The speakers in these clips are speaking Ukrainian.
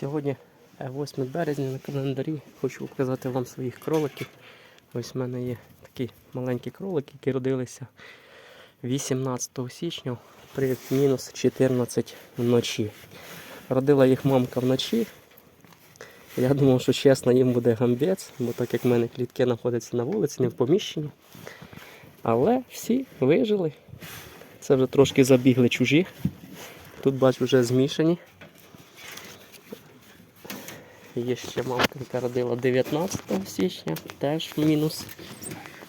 Сьогодні е, 8 березня на календарі. Хочу показати вам своїх кроликів. Ось в мене є такі маленькі кролики, які родилися 18 січня при мінус 14 вночі. Родила їх мамка вночі. Я думав, що чесно їм буде гамбець, бо так як в мене клітки знаходяться на вулиці, не в поміщенні. Але всі вижили. Це вже трошки забігли чужі. Тут бачу вже змішані. Є ще мамка, яка родила 19 січня, теж мінус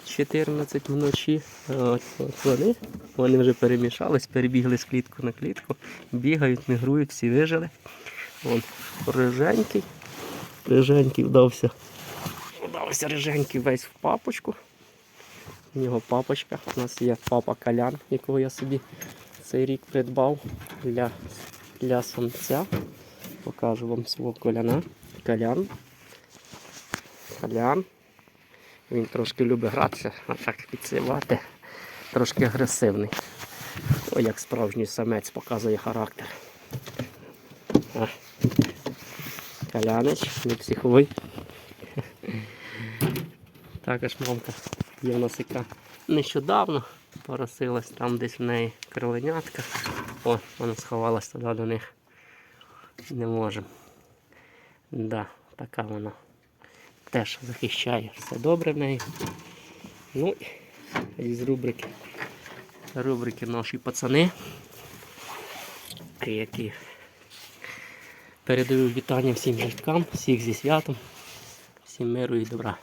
14 вночі. От, от вони, вони вже перемішались, перебігли з клітку на клітку, бігають, мігрують, всі вижили. Вон риженький. Риженький вдався. Вдався риженький весь в папочку. У нього папочка. У нас є папа калян, якого я собі цей рік придбав для, для самця. Покажу вам свого коляна. Калян. Калян. Він трошки любить гратися, а так підсивати. Трошки агресивний. О, як справжній самець показує характер. А. Калянич, не психуй. Також мамка є в нас яка нещодавно поросилась там десь в неї кроленятка. О, вона сховалась туди до них. Не можемо. Да, така вона теж захищає. Все добре в неї. Ну і з рубрики. Рубрики наші пацани. Які передаю вітання всім житкам, всіх зі святом, всім миру і добра.